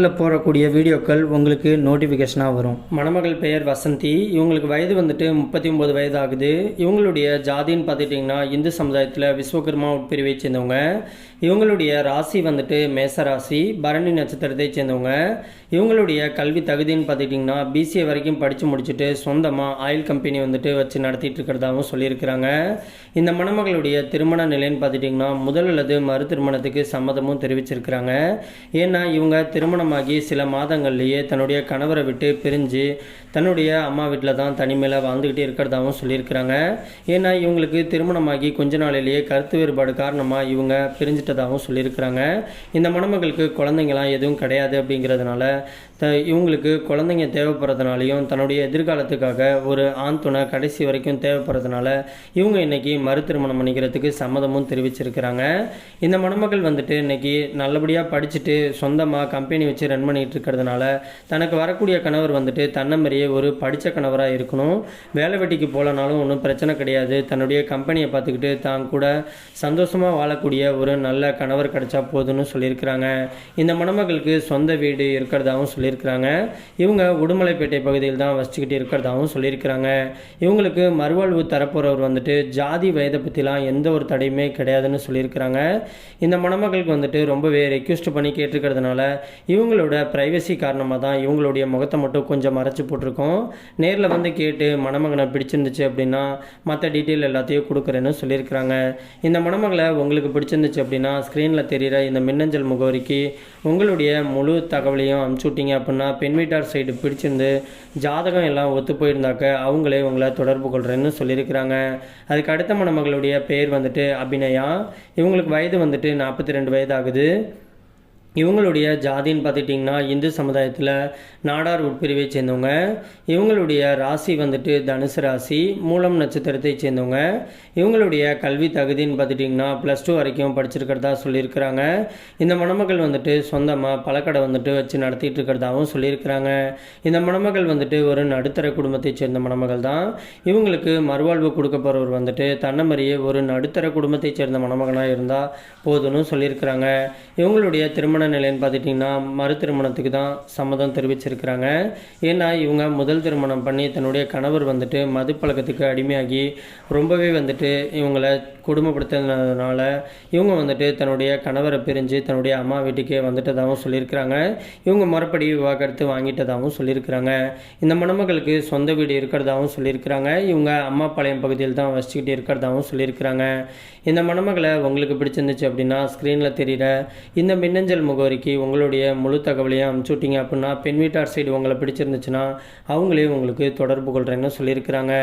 சேனலில் போடக்கூடிய வீடியோக்கள் உங்களுக்கு நோட்டிஃபிகேஷனாக வரும். மணமகள் பெயர் வசந்தி. இவங்களுக்கு வயது வந்துட்டு முப்பத்தி ஒம்பது வயது ஆகுது இவங்களுடைய ஜாதின்னு பார்த்துட்டிங்கன்னா இந்து சமுதாயத்தில் விஸ்வகர்மா உட்பிரிவை சேர்ந்தவங்க. இவங்களுடைய ராசி வந்துட்டு மேச ராசி பரணி நட்சத்திரத்தை சேர்ந்தவங்க. இவங்களுடைய கல்வி தகுதின்னு பார்த்துட்டிங்கன்னா பிசிஏ வரைக்கும் படித்து முடிச்சுட்டு சொந்தமாக ஆயில் கம்பெனி வந்துட்டு வச்சு நடத்திட்டு இருக்கிறதாகவும் சொல்லியிருக்கிறாங்க. இந்த மணமகளுடைய திருமண நிலைன்னு பார்த்துட்டிங்கன்னா முதல் அல்லது மறு திருமணத்துக்கு சம்மதமும் தெரிவிச்சிருக்கிறாங்க. ஏன்னா இவங்க திருமணம் திருமணமாகி சில மாதங்கள்லேயே தன்னுடைய கணவரை விட்டு பிரிஞ்சு தன்னுடைய அம்மா வீட்டில் தான் தனிமையில் வாழ்ந்துக்கிட்டே இருக்கிறதாகவும் சொல்லியிருக்கிறாங்க. ஏன்னா இவங்களுக்கு திருமணமாகி கொஞ்ச நாளிலேயே கருத்து வேறுபாடு காரணமாக இவங்க பிரிஞ்சிட்டதாகவும் சொல்லியிருக்கிறாங்க. இந்த மணமகளுக்கு குழந்தைங்களாம் எதுவும் கிடையாது அப்படிங்கிறதுனால த இவங்களுக்கு குழந்தைங்க தேவைப்படுறதுனாலையும் தன்னுடைய எதிர்காலத்துக்காக ஒரு ஆண் துணை கடைசி வரைக்கும் தேவைப்படுறதுனால இவங்க இன்னைக்கு மறு திருமணம் பண்ணிக்கிறதுக்கு சம்மதமும் தெரிவிச்சிருக்கிறாங்க. இந்த மணமகள் வந்துட்டு இன்னைக்கு நல்லபடியாக படிச்சுட்டு சொந்தமாக கம்பெனி வச்சு ரன் பண்ணிட்டு இருக்கிறதுனால தனக்கு வரக்கூடிய கணவர் வந்துட்டு தன்னமரியே ஒரு படித்த கணவராக இருக்கணும். வேலை வெட்டிக்கு போகலனாலும் ஒன்றும் பிரச்சனை கிடையாது. தன்னுடைய கம்பெனியை பார்த்துக்கிட்டு தான் கூட சந்தோஷமாக வாழக்கூடிய ஒரு நல்ல கணவர் கிடைச்சா போதும்னு சொல்லியிருக்கிறாங்க. இந்த மணமகளுக்கு சொந்த வீடு இருக்கிறதாகவும் சொல்லியிருக்கிறாங்க. இவங்க உடுமலைப்பேட்டை பகுதியில் தான் வசிச்சுக்கிட்டு இருக்கிறதாகவும் சொல்லியிருக்கிறாங்க. இவங்களுக்கு மறுவாழ்வு தரப்போகிறவர் வந்துட்டு ஜாதி வயதை பற்றிலாம் எந்த ஒரு தடையுமே கிடையாதுன்னு சொல்லியிருக்கிறாங்க. இந்த மணமகளுக்கு வந்துட்டு ரொம்பவே ரெக்யூஸ்ட் பண்ணி கேட்டிருக்கிறதுனால இவங்களோட ப்ரைவசி காரணமாக தான் இவங்களுடைய முகத்தை மட்டும் கொஞ்சம் மறைச்சி போட்டிருக்கோம். நேரில் வந்து கேட்டு மணமகனை பிடிச்சிருந்துச்சு அப்படின்னா மற்ற டீட்டெயில் எல்லாத்தையும் கொடுக்குறேன்னு சொல்லியிருக்கிறாங்க. இந்த மணமகளை உங்களுக்கு பிடிச்சிருந்துச்சு அப்படின்னா ஸ்க்ரீனில் தெரிகிற இந்த மின்னஞ்சல் முகவரிக்கு உங்களுடைய முழு தகவலையும் அனுப்பிச்சு விட்டீங்க அப்படின்னா பெண் வீட்டார் சைடு பிடிச்சிருந்து ஜாதகம் எல்லாம் ஒத்து போயிருந்தாக்க அவங்களே உங்களை தொடர்பு கொள்கிறேன்னு சொல்லியிருக்கிறாங்க. அதுக்கு அடுத்த மணமகளுடைய பேர் வந்துட்டு அபிநயா. இவங்களுக்கு வயது வந்துட்டு நாற்பத்தி ரெண்டு வயது ஆகுது இவங்களுடைய ஜாதின்னு பார்த்துட்டிங்கன்னா இந்து சமுதாயத்தில் நாடார் உட்பிரிவை சேர்ந்தவங்க. இவங்களுடைய ராசி வந்துட்டு தனுசு ராசி மூலம் நட்சத்திரத்தை சேர்ந்தவங்க. இவங்களுடைய கல்வி தகுதின்னு பார்த்துட்டிங்கன்னா ப்ளஸ் டூ வரைக்கும் படிச்சிருக்கிறதா சொல்லியிருக்கிறாங்க. இந்த மணமகள் வந்துட்டு சொந்தமாக பழக்கடை வந்துட்டு வச்சு நடத்திட்டு இருக்கிறதாகவும் சொல்லியிருக்கிறாங்க. இந்த மணமகள் வந்துட்டு ஒரு நடுத்தர குடும்பத்தை சேர்ந்த மணமகள் தான். இவங்களுக்கு மறுவாழ்வு கொடுக்க போகிறவர் வந்துட்டு தன்னமரியே ஒரு நடுத்தர குடும்பத்தை சேர்ந்த மணமகனாக இருந்தால் போதும்னு சொல்லியிருக்கிறாங்க. இவங்களுடைய திருமண நிலைன்னு பார்த்துட்டிங்கன்னா மறு திருமணத்துக்கு தான் சம்மதம் தெரிவிச்சிருக்கிறாங்க. ஏன்னா இவங்க முதல் திருமணம் பண்ணி தன்னுடைய கணவர் வந்துட்டு மது பழக்கத்துக்கு அடிமையாகி ரொம்பவே வந்துட்டு இவங்களை குடும்பப்படுத்தினதுனால இவங்க வந்துட்டு தன்னுடைய கணவரை பிரிஞ்சு தன்னுடைய அம்மா வீட்டுக்கே வந்துட்டதாகவும் சொல்லியிருக்கிறாங்க. இவங்க முறப்படி விவாகரத்து வாங்கிட்டதாகவும் சொல்லியிருக்கிறாங்க. இந்த மணமகளுக்கு சொந்த வீடு இருக்கிறதாகவும் சொல்லியிருக்கிறாங்க. இவங்க அம்மா பாளையம் பகுதியில் தான் வசிச்சுக்கிட்டு இருக்கிறதாகவும் சொல்லியிருக்கிறாங்க. இந்த மணமகளை உங்களுக்கு பிடிச்சிருந்துச்சு அப்படின்னா ஸ்க்ரீனில் தெரிகிற இந்த மின்னஞ்சல் முகவரிக்கு உங்களுடைய முழு தகவலையும் அனுப்பிச்சு விட்டீங்க அப்படின்னா பெண் வீட்டார் சைடு உங்களை பிடிச்சிருந்துச்சுன்னா அவங்களே உங்களுக்கு தொடர்பு கொள்கிறேன்னு சொல்லியிருக்கிறாங்க.